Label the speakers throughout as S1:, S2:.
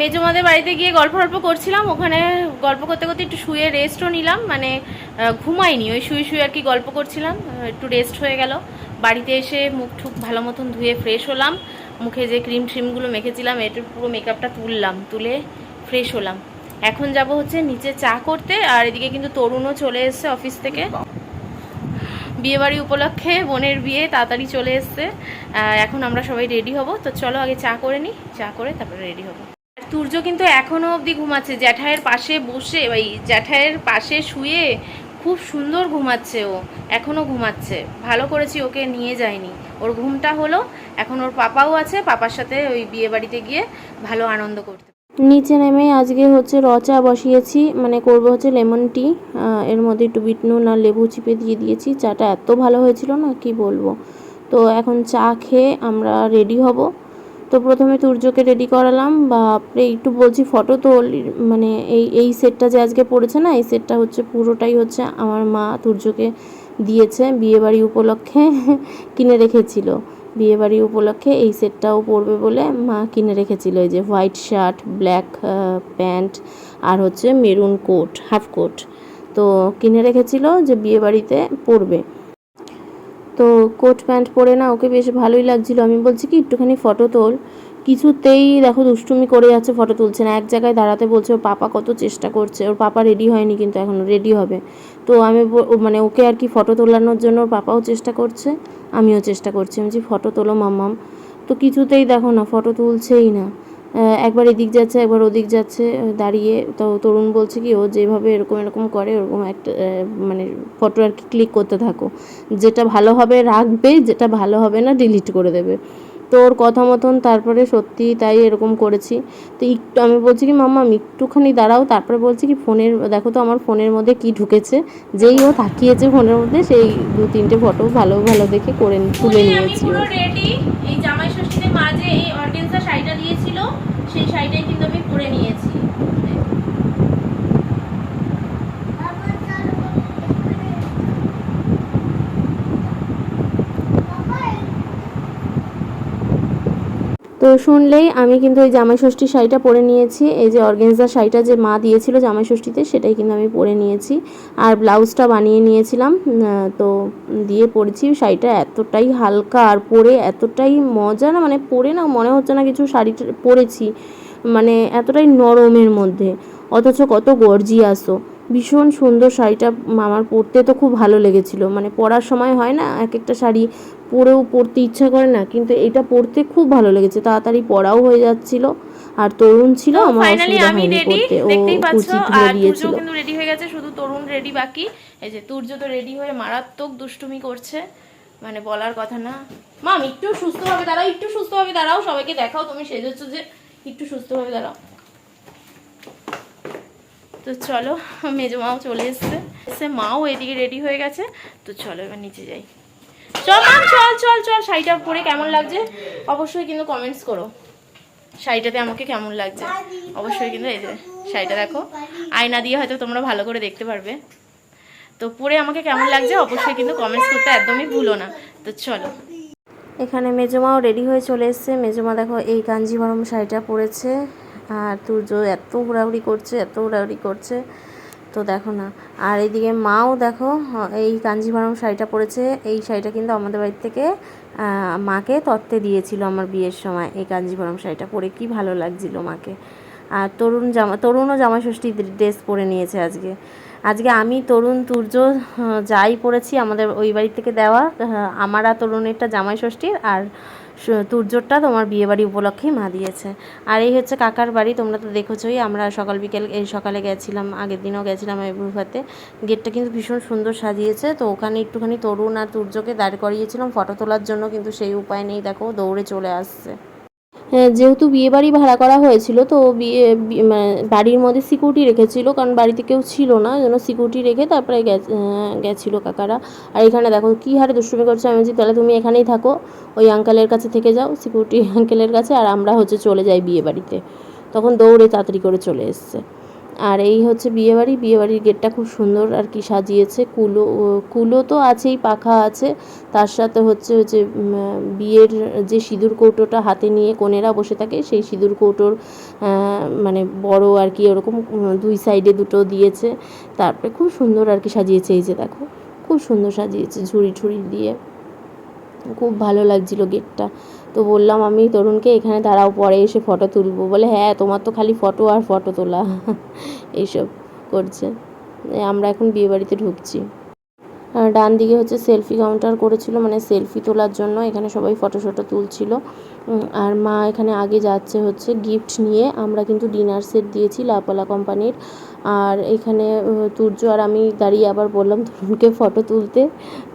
S1: মেজমাদের বাড়িতে গিয়ে গল্প গল্প করছিলাম। ওখানে গল্প করতে করতে একটু শুয়ে রেস্টও নিলাম। মানে ঘুমাইনি। ওই শুয়ে শুয়ে আর কি গল্প করছিলাম। একটু রেস্ট হয়ে গেল। বাড়িতে এসে মুখ ঠুক ভালো মতন ধুয়ে ফ্রেশ হলাম। মুখে যে ক্রিম ট্রিমগুলো মেখেছিলাম এটার পুরো মেকআপটা তুললাম, তুলে ফ্রেশ হলাম। এখন যাব হচ্ছে নিচে চা করতে। আর এদিকে কিন্তু তরুণও চলে এসেছে অফিস থেকে। বিয়েবাড়ি উপলক্ষে বোনের বিয়ে তাড়াতাড়ি চলে এসছে। এখন আমরা সবাই রেডি হব। তো চলো আগে চা করে নিই চা করে তারপরে রেডি হব। আর তুর্য কিন্তু এখনও অবধি ঘুমাচ্ছে। জ্যাঠায়ের পাশে বসে, ওই জ্যাঠায়ের পাশে শুয়ে খুব সুন্দর ঘুমাচ্ছে ও। এখনও ঘুমাচ্ছে। ভালো করেছি ওকে নিয়ে যায়নি। ওর ঘুমটা হলো, এখন ওর পাপাও আছে, পাপার সাথে ওই বিয়ে বাড়িতে গিয়ে ভালো আনন্দ করতে।
S2: নিচে নেমে আজকে হচ্ছে র চা বসিয়েছি মানে করব হচ্ছে লেমন টি এর মধ্যে একটু বিট নুন আর লেবু চিপে দিয়ে দিয়েছি। চাটা এত ভালো হয়েছিল না, কি বলব? তো এখন চা খেয়ে আমরা রেডি হব। তো প্রথমে তুর্যকে রেডি করালাম। বাপরে, একটু বলছি ফটো তোল মানে এই এই সেটটা যে আজকে পড়েছে না, এই সেটটা হচ্ছে পুরোটাই হচ্ছে আমার মা তুর্যকে দিয়েছে বিয়েবাড়ি উপলক্ষে, কিনে রেখেছিল। বিয়েবাড়ি উপলক্ষে এই সেটটাও পরবে বলে মা কিনে রেখেছিল। এই যে হোয়াইট শার্ট, ব্ল্যাক প্যান্ট আর হচ্ছে মেরুন কোট, হাফ কোট। তো কিনে রেখেছিল যে বিয়েবাড়িতে পরবে। তো কোট, প্যান্ট পরে না, ওকে বেশ ভালোই লাগছিল। আমি বলছি কি, একটুখানি ফটো তোল। কিছুতেই দেখো দুষ্টুমি করে যাচ্ছে ফটো তুলছে না। এক জায়গায় দাঁড়াতে বলছে, ওর পাপা কত চেষ্টা করছে। ওর পাপা রেডি হয়নি কিন্তু এখনও রেডি হবে। তো আমি মানে ওকে আর কি ফটো তোলানোর জন্য ওর পাপাও চেষ্টা করছে, আমিও চেষ্টা করছি। আমি ফটো তোলো মাম্মাম। তো কিছুতেই দেখো না ফটো তুলছেই না। একবার এদিক যাচ্ছে, একবার ওদিক যাচ্ছে দাঁড়িয়ে তো তরুণ বলছে কি, ও যেভাবে এরকম এরকম করে, ওরকম একটা মানে ফটো আর কি ক্লিক করতে থাকো। যেটা ভালো হবে রাখবে, যেটা ভালো হবে না ডিলিট করে দেবে। তো ওর কথা মতন তারপরে সত্যি তাই এরকম করেছি। তো একটু আমি বলছি কি মাম্মা আমি একটুখানি দাঁড়াও। তারপরে বলছি কি ফোনের দেখো তো আমার ফোনের মধ্যে কি ঢুকেছে। যেই ও থাকিয়েছে ফোনের মধ্যে সেই দু তিনটে ফটো ভালো ভালো দেখে করে তুলে নিয়েছি
S1: পুরো
S2: ওর।
S1: রেডি এই জামাই ষষ্ঠীতে মা যে এই অর্গেন্সা শাড়িটা দিয়েছিল সেই শাড়িটাই কিন্তু আমি পরে নিয়েছি
S2: তো শুনলেই আমি কিন্তু ওই জামাই ষষ্ঠীর শাড়িটা পরে নিয়েছি। এই যে অর্গেনজার শাড়িটা যে মা দিয়েছিল জামাই ষষ্ঠীতে, সেটাই কিন্তু আমি পরে নিয়েছি। আর ব্লাউজটা বানিয়ে নিয়েছিলাম তো দিয়ে পরেছি। শাড়িটা এতটাই হালকা আর পরে এতটাই মজা না মানে পরে না মনে হচ্ছে না কিছু শাড়িটা পরেছি। মানে এতটাই নরমের মধ্যে, অথচ কত গর্জিয়াসও ভীষণ সুন্দর শাড়িটা আমার পরতে তো খুব ভালো লেগেছিল। মানে পরার সময় হয় না এক একটা শাড়ি পরেও পড়তে ইচ্ছা করে না কিন্তু এটা পড়তে খুব ভালো লেগেছে। তাড়াতাড়ি পড়াও হয়ে যাচ্ছিল। আর তরুণ ছিল আমার
S1: ফাইনালি আমি রেডি দেখতেই পাচ্ছ আর তুর্য কিন্তু রেডি হয়ে গেছে শুধু তরুণ রেডি বাকি। এই যে তুর্য তো রেডি হয়ে মারাত্মক দুষ্টুমি করছে। মানে বলার কথা না। মাম একটু সুস্থ সুস্থভাবে দাঁড়াও একটু সুস্থ সুস্থভাবে দাঁড়াও সবাইকে দেখাও তুমি সেজেছ যে একটু সুস্থ সুস্থভাবে দাঁড়াও। তো চলো মেজো মাও চলে এসছে। এসে মাও এদিকে রেডি হয়ে গেছে। তো চলো এবার নিচে যাই। চল মাম চল চল চল, শাড়িটা পরে কেমন লাগছে? অবশ্যই কিন্তু কমেন্টস করো। শাড়িটাতে আমাকে কেমন লাগছে? অবশ্যই কিন্তু এই যে শাড়িটা দেখো। আয়না দিয়ে হয়তো তোমরা ভালো করে দেখতে পারবে। তো পরে আমাকে কেমন লাগছে অবশ্যই কিন্তু কমেন্টস করতে একদমই ভুলো না। তো চলো।
S2: এখানে মেজমাও রেডি হয়ে চলে এসছে। মেজমা দেখো এই কাঞ্জিভরম শাড়িটা পরেছে। আর তুর্য এত উড়াউড়ি করছে, এত উড়াউড়ি করছে। তো দেখো না। আর এইদিকে মাও দেখো, এই কাঞ্জিভরম শাড়িটা পরেছে। এই শাড়িটা কিন্তু আমাদের বাড়ি থেকে মাকে তত্ত্বে দিয়েছিল আমার বিয়ের সময়, এই কাঞ্জিভরম শাড়িটা পরে। কি ভালো লাগছিল মাকে। আর তরুণ জামা, তরুণও জামা ড্রেস পরে নিয়েছে আজকে। আজকে আমি, তরুণ, তুর্য যাই পরেছি আমাদের ওই বাড়ি থেকে দেওয়া আমার তরুণেরটা জামাই ষষ্ঠীর আর তুর্যরটা তোমার বিয়েবাড়ি উপলক্ষেই মা দিয়েছে। আর এই হচ্ছে কাকার বাড়ি, তোমরা তো দেখেছোই, আমরা সকাল বিকেল, এই সকালে গেছিলাম, আগের দিনও গেছিলাম এবুরভাতে গেটটা কিন্তু ভীষণ সুন্দর সাজিয়েছে, তো ওখানে একটুখানি তরুণ আর তুর্যকে দাঁড় করিয়েছিলাম ফটো তোলার জন্য, কিন্তু সেই উপায় নেই, দেখো, দৌড়ে চলে আসছে। যেহেতু বিয়ে বাড়ি ভাড়া করা হয়েছিল, তো বিয়ে বাড়ির মধ্যে সিকিউরিটি রেখেছিল, কারণ বাড়িতে কেউ ছিল না, যেন সিকিউরিটি রেখে তারপরে গেছিল কাকারা। আর এখানে দেখো, কী হারে দুষ্টুমি করছে আমি বলছি, তাহলে তুমি এখানেই থাকো, ওই আঙ্কেলের কাছে থেকে যাও সিকিউরিটি আঙ্কেলের কাছে, আর আমরা হচ্ছে চলে যাই বিয়ে বাড়িতে। তখন দৌড়ে তাড়াতাড়ি করে চলে এসছে। আর এই হচ্ছে বিয়েবাড়ি। বিয়েবাড়ির গেটটা খুব সুন্দর আর কি সাজিয়েছে। কুলো কুলো তো আছেই পাখা আছে। তার সাথে হচ্ছে উম, বিয়ের যে সিঁদুর কৌটোটা হাতে নিয়ে কনেরা বসে থাকে সেই সিঁদুর কৌটোর মানে বড় আর কি ওরকম দুই সাইডে দুটো দিয়েছে। তারপরে খুব সুন্দর আর কি সাজিয়েছে। এই যে দেখো খুব সুন্দর সাজিয়েছে ঝুড়ি ঝুড়ি দিয়ে। খুব ভালো লাগছিল গেটটা তো বললাম, আমি তরুণকে এখানে দাঁড়াও, পরে এসে ফটো তুলবো। বলে হ্যাঁ তোমার তো খালি ফটো আর ফটো তোলা। এইসব করছে। আমরা এখন বিয়েবাড়িতে ঢুকছি। ডান দিকে হচ্ছে সেলফি কাউন্টার করেছিল মানে সেলফি তোলার জন্য। এখানে সবাই ফটো শটো তুলছিল। আর মা এখানে আগে যাচ্ছে হচ্ছে গিফট নিয়ে। আমরা কিন্তু ডিনার সেট দিয়েছি লাপালা কোম্পানির আর এখানে তুর্য আর আমি দাঁড়িয়ে আবার বললাম, তরুণকে ফটো তুলতে?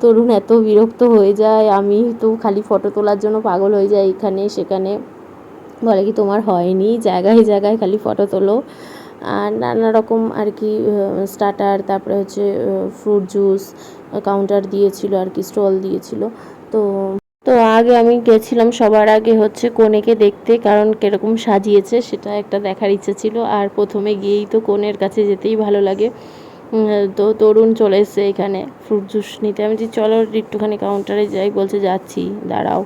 S2: তরুণ এত বিরক্ত হয়ে যায়। আমি তো খালি ফটো তোলার জন্য পাগল হয়ে যাই এখানে, সেখানে। বলে কি, তোমার হয়নি, জায়গায় জায়গায় খালি ফটো তোলো। আর নানা রকম আর কি স্টার্টার তারপরে হচ্ছে ফ্রুট জুস কাউন্টার দিয়েছিল আর কি স্টল দিয়েছিল। তো তো আগে আমি গেছিলাম সবার আগে হচ্ছে কনেকে দেখতে, কারণ কীরকম সাজিয়েছে সেটা একটা দেখার ইচ্ছে ছিল। আর প্রথমে গিয়েই তো কনের কাছে যেতেই ভালো লাগে। তো তরুণ চলে এসছে এখানে ফ্রুট জুস নিতে। আমি বলছি, চলো একটুখানি কাউন্টারে যাই। বলছে, যাচ্ছি, দাঁড়াও।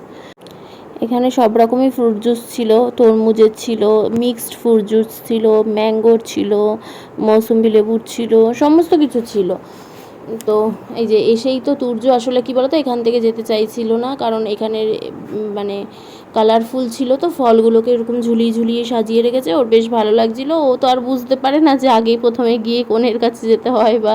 S2: এখানে সব রকমই ফ্রুট জুস ছিল, তরমুজের ছিল মিক্সড ফ্রুট জুস ছিল ম্যাঙ্গোর ছিল মৌসুম্বি লেবুর ছিল, সমস্ত কিছু ছিল। তো এই যে এসেই তো তুর্য আসলে কি বলতো? এখান থেকে যেতে চাইছিল না, কারণ এখানের মানে কালারফুল ছিল তো ফলগুলোকে এরকম ঝুলিয়ে ঝুলিয়ে সাজিয়ে রেখেছে। ওর বেশ ভালো লাগছিল। ও তো আর বুঝতে পারে না যে আগেই প্রথমে গিয়ে কনের কাছে যেতে হয় বা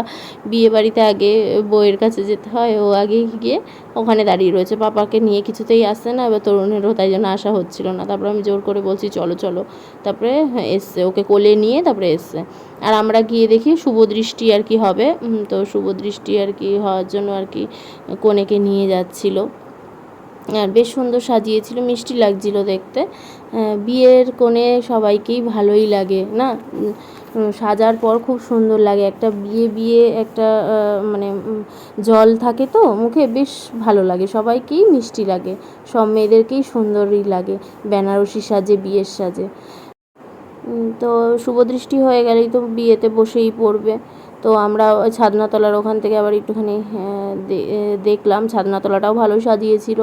S2: বিয়ে বাড়িতে আগে বউয়ের কাছে যেতে হয়। ও আগেই গিয়ে ওখানে দাঁড়িয়ে রয়েছে। পাপাকে নিয়ে কিছুতেই আসছে না এবার তরুণেরও তাই জন্য আসা হচ্ছিল না। তারপরে আমি জোর করে বলছি, চলো চলো। তারপরে এসছে। ওকে কোলে নিয়ে তারপরে এসছে। আর আমরা গিয়ে দেখি শুভ দৃষ্টি আর কি হবে। তো শুভ দৃষ্টি আর কি হওয়ার জন্য আর কি কনেকে নিয়ে যাচ্ছিল। আর বেশ সুন্দর সাজিয়েছিল, মিষ্টি লাগছিল দেখতে। বিয়ের কোণে সবাইকেই ভালোই লাগে, না? সাজার পর খুব সুন্দর লাগে। একটা বিয়ে বিয়ে একটা মানে জল থাকে তো, মুখে বেশ ভালো লাগে। সবাইকেই মিষ্টি লাগে, সব মেয়েদেরকেই সুন্দরই লাগে, বেনারসি সাজে, বিয়ের সাজে। তো শুভদৃষ্টি হয়ে গেলেই তো বিয়েতে বসেই পড়বে। তো আমরা ছাদনাতলার ওখান থেকে আবার একটুখানি দেখলাম। ছাদনাতলাটাও ভালো সাজিয়েছিল।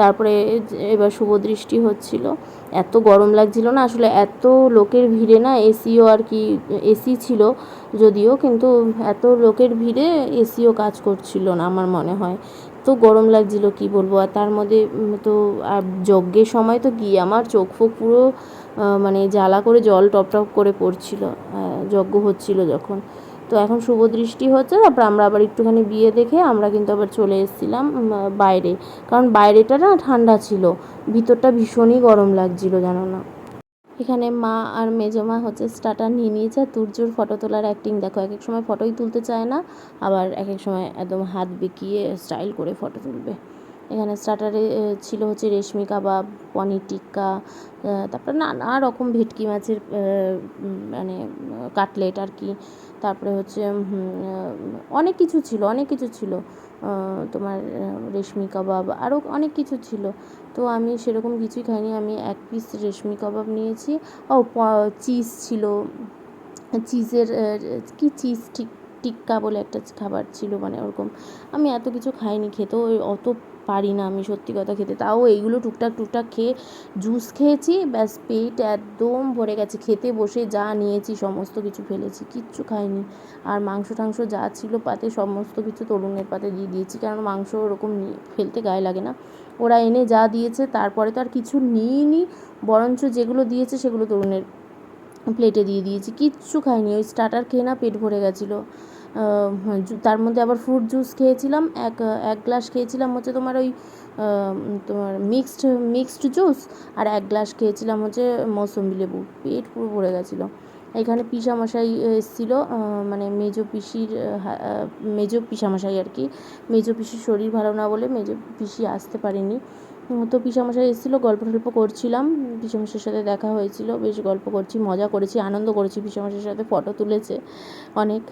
S2: তারপরে এবার শুভদৃষ্টি হচ্ছিল। এত গরম লাগছিল না, আসলে এত লোকের ভিড়ে না এসিও আর কি, এসি ছিল যদিও, কিন্তু এত লোকের ভিড়ে এসিও কাজ করছিল না আমার মনে হয়। তো গরম লাগছিল, কি বলব? আর তার মধ্যে তো আর যজ্ঞের সময় তো গিয়ে আমার চোখ ফোক পুরো মানে জ্বালা করে জল টপ টপ করে পড়ছিল যজ্ঞ হচ্ছিল যখন। তো এখন শুভ দৃষ্টি হচ্ছে, তারপর আমরা আবার একটুখানি বিয়ে দেখে আমরা কিন্তু আবার চলে এসেছিলাম বাইরে। কারণ বাইরেটা না ঠান্ডা ছিল, ভিতরটা ভীষণই গরম লাগছিল, জানো না। এখানে মা আর মেজমা হচ্ছে স্টার্টার নিয়ে নিয়েছে, তুর্যর ফটো তোলার অ্যাক্টিং দেখো এক এক সময় ফটোই তুলতে চায় না, আবার এক এক সময় একদম হাত বেঁকিয়ে স্টাইল করে ফটো তুলবে। এখানে স্টার্টারে ছিল হচ্ছে রেশমি কাবাব, পনির টিক্কা তারপরে নানা রকম ভেটকি মাছের মানে কাটলেট আর কি। তারপরে হচ্ছে অনেক কিছু ছিল, অনেক কিছু ছিল। তোমার রেশমি কাবাব আরও অনেক কিছু ছিল। তো আমি সেরকম কিছুই খাইনি। আমি এক পিস রেশমি কাবাব নিয়েছি। ও চিজ ছিল। চিজের কি চিজ ঠিক, টিক্কা বলে একটা খাবার ছিল মানে ওরকম। আমি এত কিছু খাইনি খেতেও। অত পারি না আমি সত্যি কথা খেতে। তাও এইগুলো টুকটাক টুকটাক খেয়ে জুস খেয়েছি, ব্যাস পেট একদম ভরে গেছে। খেতে বসে যা নিয়েছি, সমস্ত কিছু ফেলেছি, কিচ্ছু খাইনি। আর মাংস টাংস যা ছিল পাতে, সমস্ত কিছু তরুণের পাতে দিয়ে দিয়েছি। কারণ মাংস ওরকম ফেলতে গায়ে লাগে না। ওরা এনে যা দিয়েছে, তারপরে তো আর কিছু নিইনি। বরঞ্চ যেগুলো দিয়েছে, সেগুলো তরুণের প্লেটে দিয়ে দিয়েছি। কিচ্ছু খাইনি। ওই স্টার্টার খেয়ে না পেট ভরে গেছিল। তার মধ্যে আবার ফ্রুট জুস খেয়েছিলাম। এক এক গ্লাস খেয়েছিলাম হচ্ছে তোমার ওই তোমার মিক্সড মিক্সড জুস আর এক গ্লাস খেয়েছিলাম হচ্ছে মৌসুম্বি লেবু। পেট পুরো ভরে গেছিল। এখানে পিসামশাই এসেছিল মানে মেজো পিসির মেজো পিসামশাই আর কি। মেজো পিসির শরীর ভালো না বলে মেজো পিসি আসতে পারেনি। তো পিসামশাই এসেছিল, গল্প টল্প করছিলাম, পিসামশাইয়ের সাথে দেখা হয়েছিল, বেশ গল্প করছি, মজা করেছি, আনন্দ করেছি, পিসামশাইয়ের সাথে ফটো তুলেছে অনেক।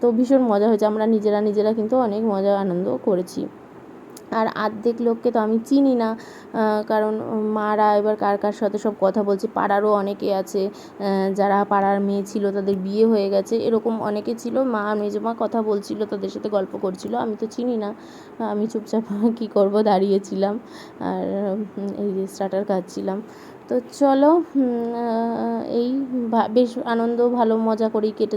S2: তো ভীষণ মজা হয়েছে, আমরা নিজেরা নিজেরা কিন্তু অনেক মজা, আনন্দ করেছি। আর আর্ধেক লোককে তো আমি চিনি না কারণ মারা এবার কার কার সাথে সব কথা বলছে, পাড়ারও অনেকে আছে যারা পাড়ার মেয়ে ছিল তাদের বিয়ে হয়ে গেছে, এরকম অনেকে ছিল, মা আর মেজো মা কথা বলছিল, তাদের সাথে গল্প করছিল, আমি তো চিনি না, আমি চুপচাপ কী করব দাঁড়িয়েছিলাম, আর এই যে স্টার্টার খাচ্ছিলাম, তো চলো এই বেশ আনন্দ, ভালো মজা করেই কেটে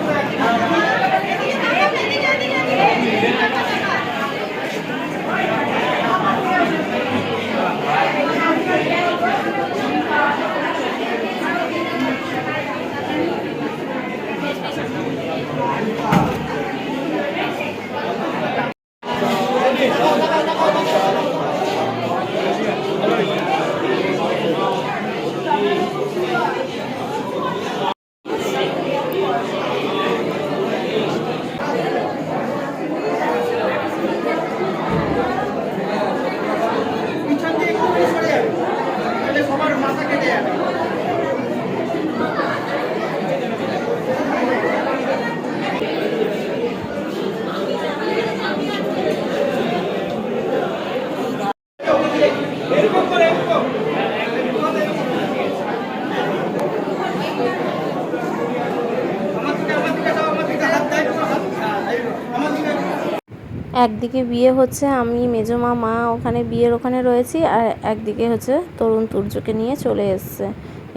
S2: একদিকে বিয়ে হচ্ছে, আমি মেজমা মা ওখানে বিয়ের ওখানে রয়েছি, আর একদিকে হচ্ছে তরুণ তুর্যকে নিয়ে চলে এসছে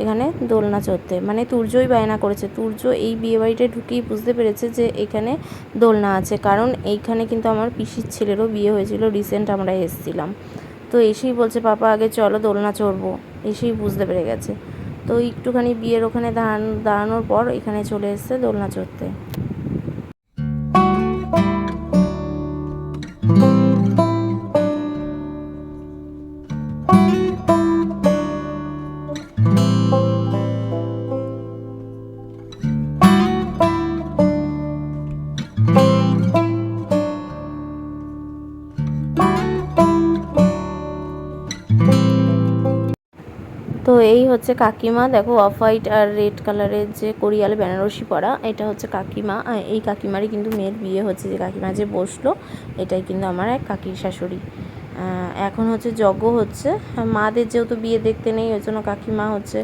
S2: এখানে দোলনা চড়তে। মানে তুর্যই বায়না করেছে। তুর্য এই বিয়ে বাড়িতে ঢুকেই বুঝতে পেরেছে যে এখানে দোলনা আছে। কারণ এইখানে কিন্তু আমার পিসির ছেলেরও বিয়ে হয়েছিল, রিসেন্ট আমরা এসেছিলাম। তো এসেই বলছে, পাপা, আগে চলো দোলনা চড়বো। এসেই বুঝতে পেরে গেছে। তো একটুখানি বিয়ের ওখানে দাঁড়ানো, দাঁড়ানোর পর এখানে চলে এসছে দোলনা চড়তে। হচ্ছে কাকিমা। দেখো, অফ হোয়াইট আর রেড কালারের যে কোরিয়ালে বেনারসি পরা, এটা হচ্ছে কাকিমা। এই কাকিমারই কিন্তু মেয়ের বিয়ে হচ্ছে, যে কাকিমা যে বসল, এটাই কিন্তু আমার এক কাকির শাশুড়ি। এখন হচ্ছে যজ্ঞ হচ্ছে। মাদের যেহেতু বিয়ে দেখতে নেই, ওই জন্য কাকিমা হচ্ছে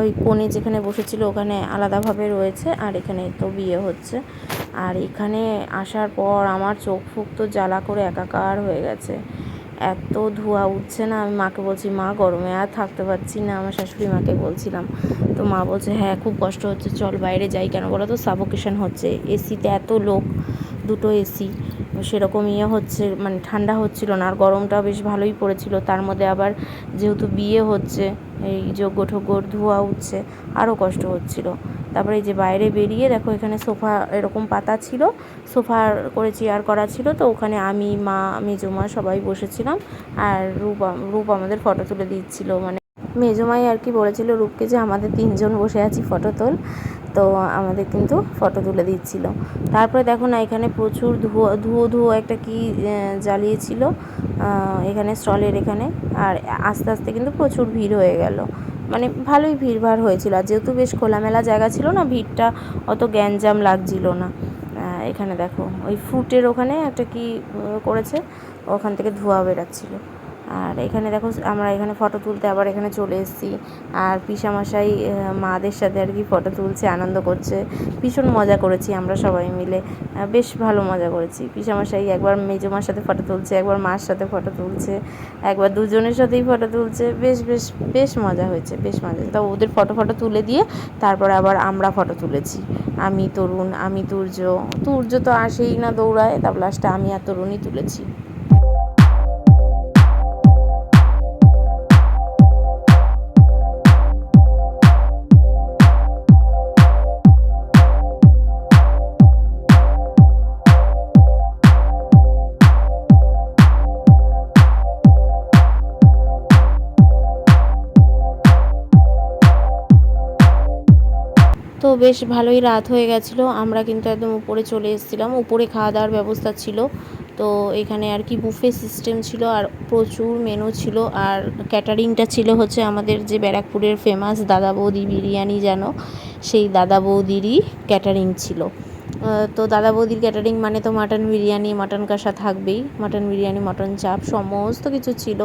S2: ওই কোণে যেখানে বসেছিল, ওখানে আলাদাভাবে রয়েছে, আর এখানে তো বিয়ে হচ্ছে। আর এখানে আসার পর আমার চোখ ফুক তো জ্বালা করে একাকার হয়ে গেছে। এত ধোঁয়া উঠছে না, আমি মাকে বলছি, মা, গরমে আর থাকতে পারছি না। আমার শাশুড়ি মাকে বলছিলাম। তো মা বলছে হ্যাঁ খুব কষ্ট হচ্ছে, চল বাইরে যাই। কেন বলো তো সাবোকেশন হচ্ছে। এসিতে এত লোক, দুটো এসি সেরকম ইয়ে হচ্ছে মানে ঠান্ডা হচ্ছিল না, আর গরমটাও বেশ ভালোই পড়েছিল। তার মধ্যে আবার যেহেতু বিয়ে হচ্ছে, এই যোগ্য ঠোগ্যর ধোঁয়া উঠছে, আরও কষ্ট হচ্ছিল। তারপরে এই যে বাইরে বেরিয়ে দেখো এখানে সোফা এরকম পাতা ছিল, সোফা করে চেয়ার করা ছিল, তো ওখানে আমি, মা মেজো মা সবাই বসেছিলাম, আর রূপ রূপ আমাদের ফটো তুলে দিচ্ছিল। মানে মেজমাই আর কি বলেছিল রূপকে যে আমাদের তিনজন বসে আছি ফটো তোল। তো আমাদের কিন্তু ফটো তুলে দিচ্ছিল। তারপরে দেখো না, এখানে প্রচুর ধুয়ো ধুয়ো ধুয়ো একটা কি জ্বালিয়েছিল এখানে স্টলের এখানে, আর আস্তে আস্তে কিন্তু প্রচুর ভিড় হয়ে গেল। মানে ভালোই ভিড় ভাড় হয়েছিল, আর যেহেতু বেশ খোলামেলা জায়গা ছিল না, ভিড়টা অত গ্যাঞ্জাম লাগছিল না। এখানে দেখো, ওই ফুটের ওখানে একটা কি করেছে, ওখান থেকে ধোঁয়া বেরাচ্ছিল। আর এখানে দেখো, আমরা এখানে ফটো তুলতে আবার এখানে চলে এসেছি। আর পিসামশাই মাদের সাথে আর কি ফটো তুলছে, আনন্দ করছে। ভীষণ মজা করেছি আমরা সবাই মিলে। বেশ ভালো মজা করেছি। পিসামশাই একবার মেজো মার সাথে ফটো তুলছে, একবার মার সাথে ফটো তুলছে, একবার দুজনের সাথেই ফটো তুলছে। বেশ বেশ বেশ মজা হয়েছে, বেশ মজা তা ওদের ফটো ফটো তুলে দিয়ে তারপরে আবার আমরা ফটো তুলেছি। আমি, তরুণ, আমি, তুর্য। তুর্য তো আসেই না দৌড়ায়, তারপর লাস্টে আমি আর তরুণই তুলেছি। বেশ ভালোই রাত হয়ে গেছিল। আমরা কিন্তু একদম উপরে চলে এসেছিলাম। উপরে খাওয়া দাওয়ার ব্যবস্থা ছিল। তো এখানে আর কি বুফে সিস্টেম ছিল আর প্রচুর মেনু ছিল। আর ক্যাটারিংটা ছিল হচ্ছে আমাদের যে ব্যারাকপুরের ফেমাস দাদা বৌদি বিরিয়ানি যেন, সেই দাদা বৌদিরই ক্যাটারিং ছিল। তো দাদা বৌদির ক্যাটারিং মানে তো মাটন বিরিয়ানি মাটন কষা থাকবেই। মাটন বিরিয়ানি মটন চাপ সমস্ত কিছু ছিল।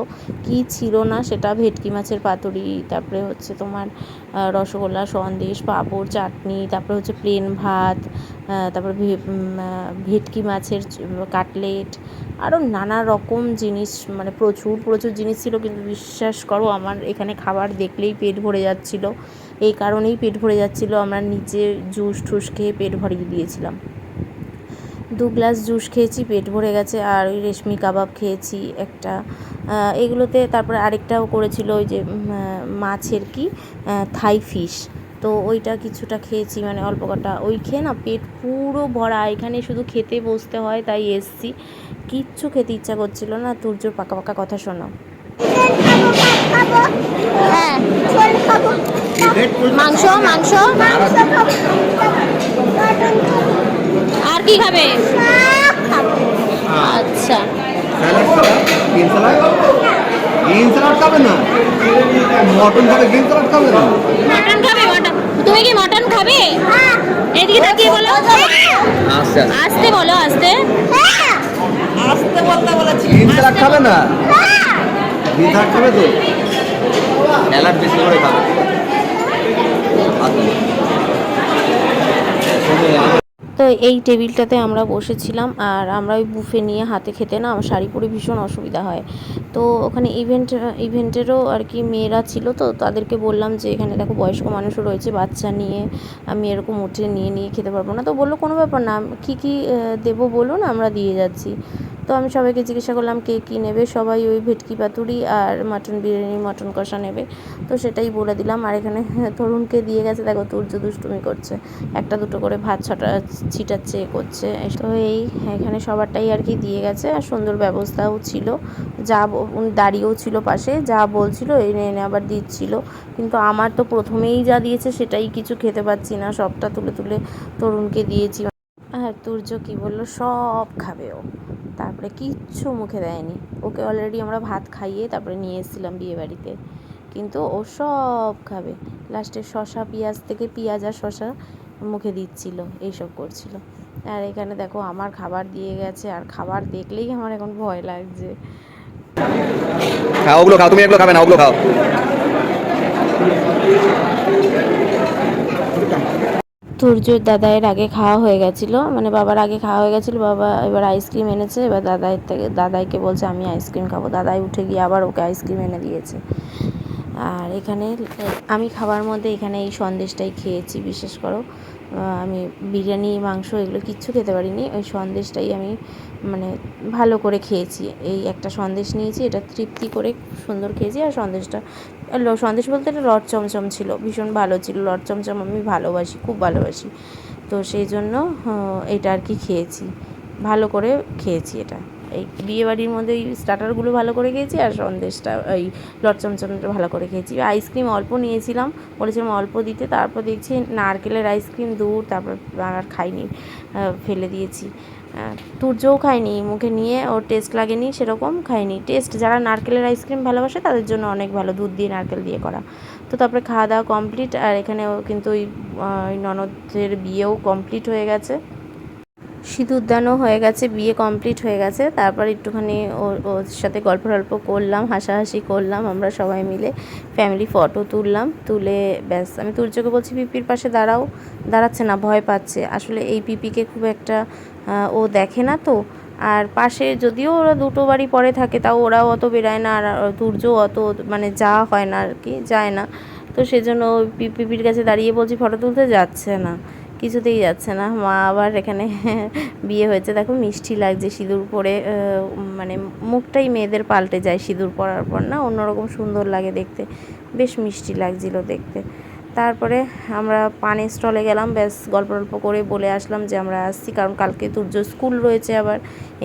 S2: কি ছিল না সেটা ভেটকি মাছের পাতুরি, তারপরে হচ্ছে তোমার রসগোল্লা, সন্দেশ, পাঁপড়, চাটনি, তারপরে হচ্ছে প্লেন ভাত তারপরে ভেটকি মাছের কাটলেট আরও নানা রকম জিনিস মানে প্রচুর প্রচুর জিনিস ছিল। কিন্তু বিশ্বাস করো, আমার এখানে খাবার দেখলেই পেট ভরে যাচ্ছিল। এই কারণেই পেট ভরে যাচ্ছিল, আমরা নিচে জুস টুস খেয়ে পেট ভরিয়ে দিয়েছিলাম। দু গ্লাস জুস খেয়েছি, পেট ভরে গেছে, আর ওই রেশমি কাবাব খেয়েছি একটা। এগুলোতে তারপরে আরেকটাও করেছিল ওই যে মাছের কি থাই ফিশ। তো ওইটা কিছুটা খেয়েছি মানে অল্প কটা। ওই খেয়ে না পেট পুরো ভরা, এখানে শুধু খেতে বসতে হয়, তাই এসছি। কিচ্ছু খেতে ইচ্ছা করছিল না, তুর্যর পাকা পাকা কথা শোনো। হ্যাঁ মাংস মাংস। আর কি খাবে? আচ্ছা।
S3: গ্রিন স্যালাড খাবে না মটন খাবে গ্রিন স্যালাড খাবে না
S2: মটন। খাবে মটন তুমি কি মটন খাবে? এদিকে তাকিয়ে বলো। আসতে বলো আসতে।
S3: গ্রিন স্যালাড খাবে না? খাবে তো? বেশি করে খাবে।
S2: তো এই টেবিলটাতে আমরা বসেছিলাম আর আমরা ওই বুফে নিয়ে হাতে খেতে না আমার শাড়ি পরে ভীষণ অসুবিধা হয়। তো ওখানে ইভেন্ট ইভেন্টেরও আর কি মেয়েরা ছিল তো তাদেরকে বললাম যে এখানে দেখো বয়স্ক মানুষও রয়েছে বাচ্চা নিয়ে আমি এরকম উঠে নিয়ে নিয়ে খেতে পারব না। তো বলল কোনো ব্যাপার না কী কী দেবো বলুন আমরা দিয়ে যাচ্ছি। তো আমি সবাইকে জিজ্ঞাসা করলাম, কে কী নেবে? সবাই ওই ভেটকি পাতুরি আর মাটন বিরিয়ানি, মটন কষা নেবে। তো সেটাই বলে দিলাম। আর এখানে তরুণকে দিয়ে গেছে, দেখো তুর্য দুষ্টুমি করছে। একটা দুটো করে ভাত ছটা ছিটাচ্ছে, এ করছে। তো এই এখানে সবারটাই আর কি দিয়ে গেছে। আর সুন্দর ব্যবস্থাও ছিল। যা দাঁড়িয়েও ছিল পাশে, যা বলছিল এনে এনে আবার দিচ্ছিল। কিন্তু আমার তো প্রথমেই যা দিয়েছে সেটাই কিছু খেতে পাচ্ছি না। সবটা তুলে তুলে তরুণকে দিয়েছি। আর তুর্য কি বলল, সব খাবে ও। তারপরে কিচ্ছু মুখে দেয়নি। ওকে অলরেডি আমরা ভাত খাইয়ে তারপরে নিয়ে এসেছিলাম বিয়ে বাড়িতে। কিন্তু ও সব খাবে। লাস্টে শশা, পেঁয়াজ থেকে পেঁয়াজ আর শশা মুখে দিচ্ছিল, এইসব করছিল। আর এখানে দেখো আমার খাবার দিয়ে গেছে, আর খাবার দেখলেই আমার এখন ভয় লাগছে।
S3: খাও, ওগুলো খাও, তুমি এগুলো খাবে না, ওগুলো খাও।
S2: তুর্যর দাদাইয়ের আগে খাওয়া হয়ে গেছিল। মানে বাবার আগে খাওয়া হয়ে গেছিল, বাবা এবার আইসক্রিম এনেছে, এবার দাদাইয়ের থেকে দাদাইকে বলছে, আমি আইসক্রিম খাব। দাদাই উঠে গিয়ে আবার ওকে আইসক্রিম এনে দিয়েছে। আর এখানে, আমি খাবার মধ্যে এখানে এই সন্দেশটাই খেয়েছি বিশেষ করো। আমি বিরিয়ানি, মাংস এগুলো কিচ্ছু খেতে পারিনি। ওই সন্দেশটাই আমি মানে ভালো করে খেয়েছি। এই একটা সন্দেশ নিয়েছি, এটা তৃপ্তি করে সুন্দর খেয়েছি, আর সন্দেশটা সন্দেশ বলতে এটা লট চমচম ছিল। ভীষণ ভালো ছিল। লট চমচম আমি ভালোবাসি, খুব ভালোবাসি। তো সেই জন্য এটা আর কি খেয়েছি। ভালো করে খেয়েছি এটা। এই বিয়েবাড়ির মধ্যে এই স্টার্টারগুলো ভালো করে খেয়েছি আর সন্দেশটা, এই লট চমচমটা ভালো করে খেয়েছি। আইসক্রিম অল্প নিয়েছিলাম। বলেছিলাম অল্প দিতে। তারপর দেখছি নারকেলের আইসক্রিম দূর, তারপর আর খাইনি ফেলে দিয়েছি। তুর্যও খায়নি, মুখে নিয়ে ওর টেস্ট লাগেনি, সেরকম খায়নি। টেস্ট যারা নারকেলের আইসক্রিম ভালোবাসে, তাদের জন্য অনেক ভালো, দুধ দিয়ে নারকেল দিয়ে করা। তো তারপরে খাওয়া দাওয়া কমপ্লিট আর এখানেও কিন্তু ওই ননদের বিয়েও কমপ্লিট হয়ে গেছে। সিঁদুরদানও হয়ে গেছে, বিয়ে কমপ্লিট হয়ে গেছে। তারপর একটুখানি ওর ওর সাথে গল্প টল্প করলাম, হাসাহাসি করলাম, আমরা সবাই মিলে ফ্যামিলি ফটো তুললাম, তুলে ব্যাস। আমি তুর্যকে বলছি, পিপির পাশে দাঁড়াও, দাঁড়াচ্ছে না, ভয় পাচ্ছে। আসলে এই পিপিকে খুব একটা ও দেখে না তো। আর পাশে যদিও ওরা দুটো বাড়ি পরে থাকে, তাও ওরাও অত বেরায় না, আর তুর্য অত মানে যাওয়া হয় না আর কি, যায় না। তো সেজন্য পিপির কাছে দাঁড়িয়ে বলছি, ফটো তুলতে যাচ্ছে না, কিছুতেই যাচ্ছে না। মা আবার এখানে বিয়ে হয়েছে। দেখো মিষ্টি লাগছে, সিঁদুর পরে মানে মুখটাই মেয়েদের পাল্টে যায় সিঁদুর পরার পর, না? অন্যরকম সুন্দর লাগে দেখতে। বেশ মিষ্টি লাগছিল দেখতে। তারপরে আমরা পানের স্টলে গেলাম, ব্যাস গল্প টল্প করে বলে আসলাম যে আমরা আসছি, কারণ কালকে তুর্য স্কুল রয়েছে আবার,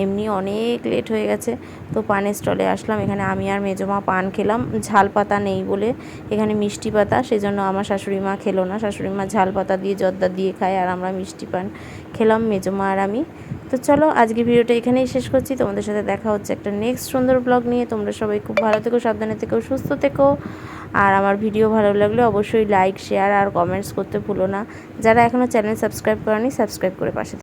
S2: এমনি অনেক লেট হয়ে গেছে। তো পানের স্টলে আসলাম, এখানে আমি আর মেজমা পান খেলাম, ঝাল পাতা নেই বলে। এখানে মিষ্টি পাতা, সেজন্য আমার শাশুড়ি মা খেলো না। শাশুড়ি মা ঝাল পাতা দিয়ে জর্দা দিয়ে খায় আর আমরা মিষ্টি পান খেলাম মেজমা আর আমি। তো চলো আজকে ভিডিওটা এখানেই শেষ করছি। তোমাদের সাথে দেখা হচ্ছে একটা নেক্সট সুন্দর ব্লগ নিয়ে। তোমরা সবাই খুব ভালো থেকো, সাবধানে থেকো, সুস্থ থেকো। আর আমার ভিডিও ভালো লাগলে অবশ্যই লাইক শেয়ার আর কমেন্টস করতে ভুলো না। যারা এখনও চ্যানেল সাবস্ক্রাইব করেনি সাবস্ক্রাইব করে পাশে।